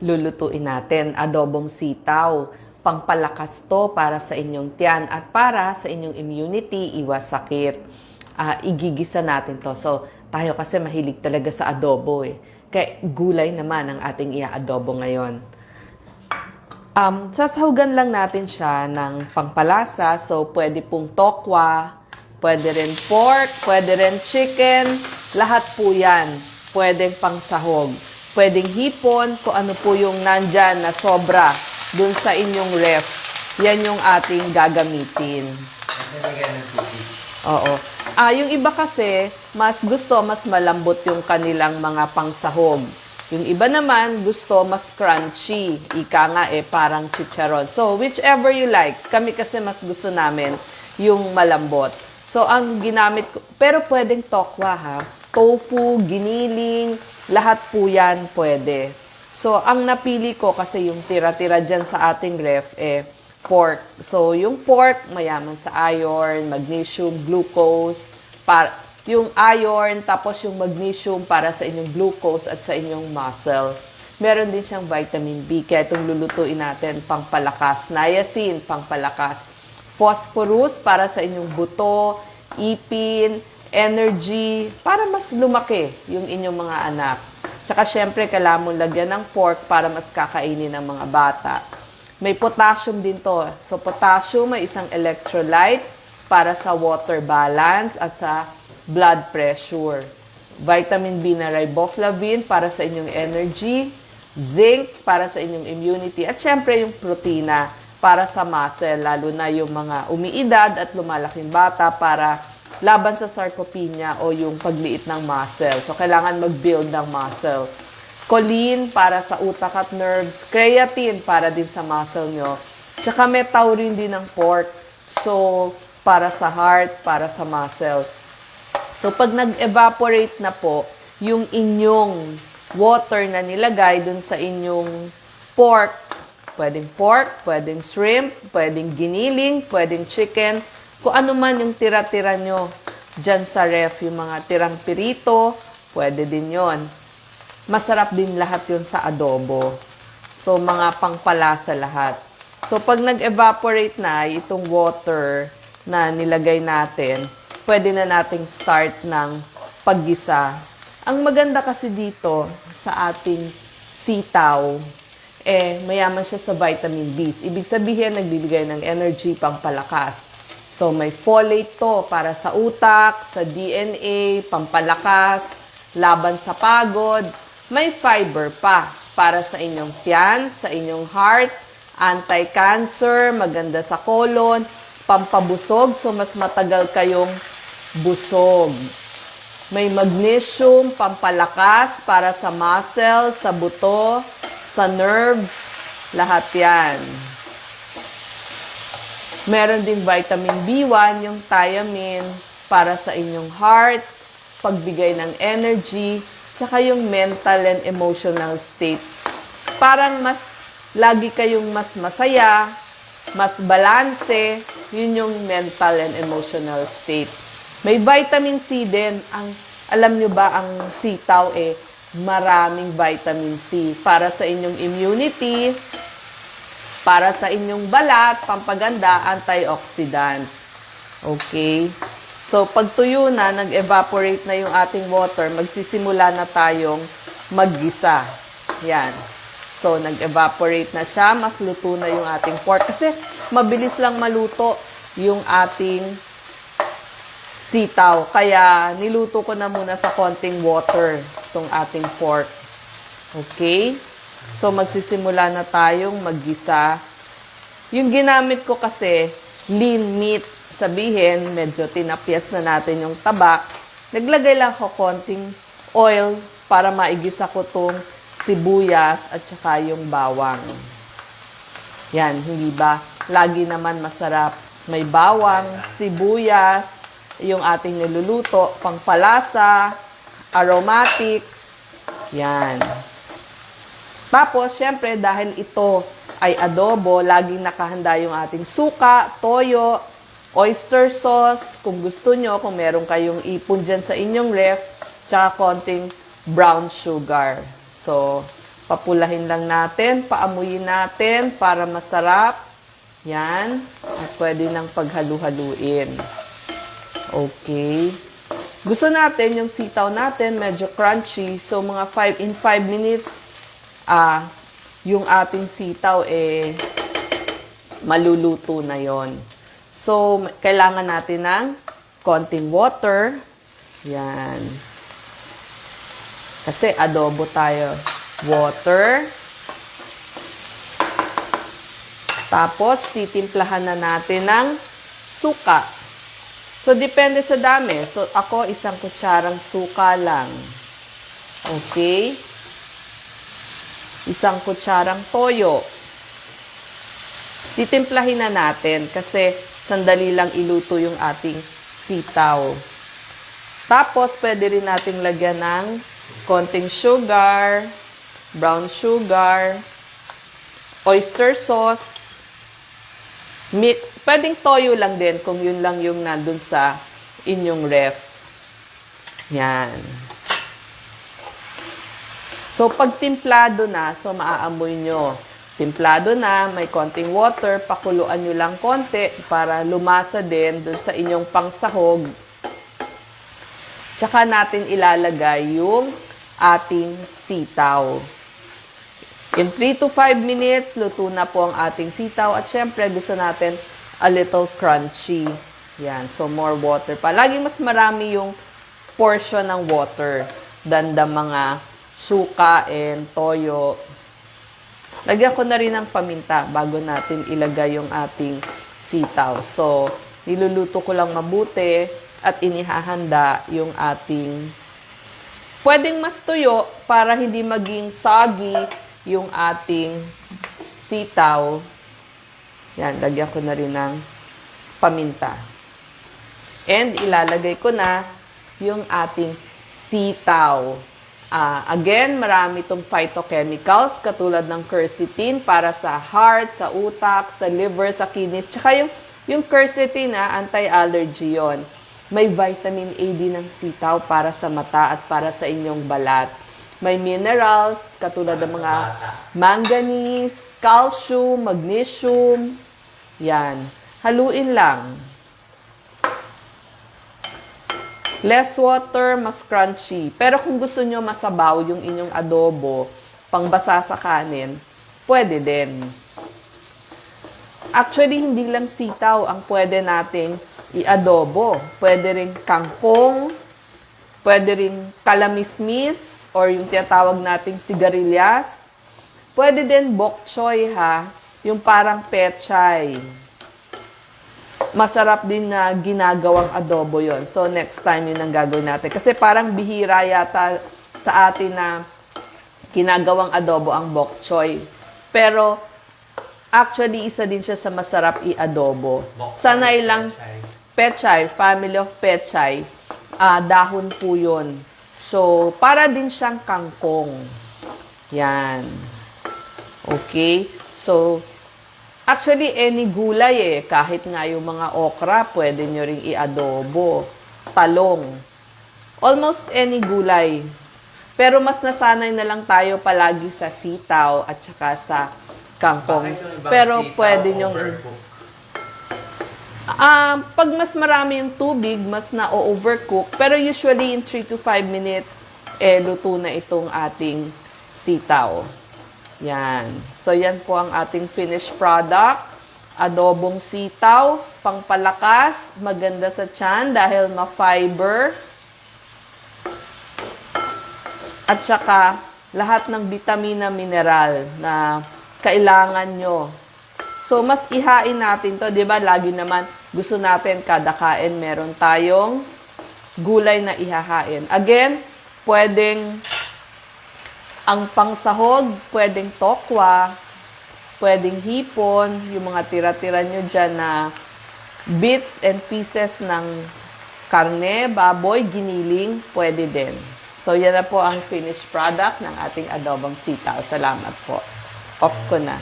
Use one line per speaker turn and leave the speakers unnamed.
lulutuin natin. Adobong sitaw. Pangpalakas to para sa inyong tiyan at para sa inyong immunity, iwas sakit. Ah, igigisa natin to. So, tayo kasi mahilig talaga sa adobo eh. Kaya gulay naman ang ating ia-adobo ngayon. Um, sasahugan lang natin siya ng pangpalasa. So, pwede pong tokwa, pwede rin pork, pwede rin chicken. Lahat po yan. Pwedeng pangsahog. Pwedeng hipon, kung ano po yung nandyan na sobra dun sa inyong ref. Yan yung ating gagamitin. Oo. Ah, yung iba kasi, mas gusto, mas malambot yung kanilang mga pangsahog. Yung iba naman, gusto mas crunchy. Ika nga eh, parang chicharon. So, whichever you like. Kami kasi mas gusto namin yung malambot. So, ang ginamit ko, pero pwedeng tokwa ha. Tofu, giniling, lahat po yan pwede. So, ang napili ko kasi yung tira-tira dyan sa ating ref, eh, pork. So, yung pork, mayaman sa iron, magnesium, glucose, para, yung iron, tapos yung magnesium para sa inyong glucose at sa inyong muscle. Meron din siyang vitamin B, kaya itong lulutuin natin, pangpalakas. Niacin, pangpalakas. Phosphorus, para sa inyong buto, ipin, energy, para mas lumaki yung inyong mga anak. Tsaka syempre, kailangan mong lagyan ng pork para mas kakainin ng mga bata. May potassium din to. So, potassium may isang electrolyte para sa water balance at sa blood pressure. Vitamin B na riboflavin para sa inyong energy. Zinc para sa inyong immunity. At syempre, yung protina para sa muscle, lalo na yung mga umiidad at lumalaking bata para laban sa sarcopenia o yung pagliit ng muscle. So, kailangan mag-build ng muscle. Choline para sa utak at nerves. Creatine para din sa muscle nyo. Tsaka may taurine din ng pork. So, para sa heart, para sa muscle. So, pag nag-evaporate na po, yung inyong water na nilagay dun sa inyong pork, pwedeng pork, pwedeng shrimp, pwedeng giniling, pwedeng chicken, kung ano man yung tira-tira nyo dyan sa ref, yung mga tirang pirito, pwede din yon. Masarap din lahat yun sa adobo. So, mga pangpalasa lahat. So, pag nag-evaporate na itong water na nilagay natin, pwede na nating start ng paggisa. Ang maganda kasi dito sa ating sitaw, eh, mayaman siya sa vitamin B. Ibig sabihin, nagbibigay ng energy pampalakas. So, may folate to para sa utak, sa DNA, pampalakas, laban sa pagod. May fiber pa para sa inyong tiyan, sa inyong heart, anti-cancer, maganda sa colon, pampabusog, so mas matagal kayong busog. May magnesium, pampalakas para sa muscle, sa buto, sa nerves, lahat yan. Meron din vitamin B1, yung thiamine, para sa inyong heart, pagbigay ng energy, tsaka yung mental and emotional state. Parang mas, lagi kayong mas masaya, mas balanse, yun yung mental and emotional state. May vitamin C din. Ang, alam nyo ba, ang sitaw eh, maraming vitamin C para sa inyong immunity, para sa inyong balat, pampaganda, antioxidant. Okay? So, pag tuyo na, nag-evaporate na yung ating water, magsisimula na tayong maggisa. Yan. So, nag-evaporate na siya, mas luto na yung ating pork. Kasi, mabilis lang maluto yung ating sitaw. Kaya, niluto ko na muna sa konting water itong ating pork. Okay? So, magsisimula na tayong maggisa. Yung ginamit ko kasi, lean meat. Sabihin, medyo tinapyas na natin yung taba. Naglagay lang ako konting oil para maigisa ko tong sibuyas at saka yung bawang. Yan, hindi ba? Lagi naman masarap. May bawang, sibuyas, yung ating niluluto, pangpalasa, aromatics. Yan. Tapos, syempre, dahil ito ay adobo, laging nakahanda yung ating suka, toyo, oyster sauce, kung gusto nyo, kung meron kayong ipon dyan sa inyong ref, tsaka konting brown sugar. So, Papulahin lang natin, paamuyin natin para masarap. Yan. At pwede nang paghalu-haluin. Okay. Gusto natin yung sitaw natin medyo crunchy. So mga 5 in 5 minutes ah yung ating sitaw eh maluluto na yon. So kailangan natin ng konting water. Yan. Kasi adobo tayo. Water. Tapos, titimplahan na natin ng suka. So, depende sa dami. So, ako, isang kutsarang suka lang. Okay? Isang kutsarang toyo. Titimplahin na natin kasi sandali lang iluto yung ating sitaw. Tapos, pwede rin nating lagyan ng konting sugar, brown sugar, oyster sauce, mix. Pwedeng toyo lang din kung yun lang yung nandun sa inyong ref. Yan. So, pag timplado na, so maaamoy nyo. Timplado na, may konting water, pakuluan nyo lang konti para lumasa din dun sa inyong pangsahog. Tsaka natin ilalagay yung ating sitaw. In 3 to 5 minutes, luto na po ang ating sitaw. At syempre, gusto natin a little crunchy. Yan. So, more water pa. Laging mas marami yung portion ng water than the mga suka and toyo. Lagyan ko na rin ng paminta bago natin ilagay yung ating sitaw. So, niluluto ko lang mabuti at inihahanda yung ating pwedeng mas tuyo para hindi maging soggy yung ating sitaw. Yan, lagyan ko na rin ng paminta. And ilalagay ko na yung ating sitaw. Ah, again, marami itong phytochemicals katulad ng quercetin para sa heart, sa utak, sa liver, sa kidneys. Tsaka yung, yung quercetin, na anti-allergy yon. May vitamin A din ng sitaw para sa mata at para sa inyong balat. May minerals katulad ng mga manganese, calcium, magnesium. Yan. Haluin lang. Less water, mas crunchy. Pero kung gusto nyo masabaw yung inyong adobo, pangbasa sa kanin, pwede din. Actually, hindi lang sitaw ang pwede nating i-adobo. Pwede rin kangkong, pwede rin kalamismis, or yung tinatawag nating sigarilyas. Pwede din bok choy ha, yung parang pechay masarap din na ginagawang adobo yon. So, next time yun ang gagawin natin. Kasi parang bihira yata sa atin na ginagawang adobo ang bok choy. Pero, actually, isa din siya sa masarap i-adobo. Sanay lang, pechay, family of pechay, ah, dahon po yun. So, para din siyang kangkong. Yan. Okay? So, Actually, any gulay eh. Kahit nga yung mga okra, pwede nyo ring i-adobo. Talong. Almost any gulay. Pero mas nasanay na lang tayo palagi sa sitaw at saka sa kangkong. Pero pwede nyong... Ah, pag mas marami yung tubig, mas na-overcook. Pero usually in 3 to 5 minutes, eh, luto na itong ating sitaw. Yan. So, yan po ang ating finished product. Adobong sitaw, pangpalakas, maganda sa tiyan dahil ma-fiber. At saka, lahat ng vitamina, mineral na kailangan nyo. So, mas ihain natin to, di ba? Lagi naman, gusto natin kada kain meron tayong gulay na ihahain. Again, pwedeng ang pangsahog, pwedeng tokwa, pwedeng hipon, yung mga tira-tira nyo dyan na bits and pieces ng karne, baboy, giniling, pwede din. So, yan na po ang finished product ng ating adobong sitaw. Salamat po. Off ko na.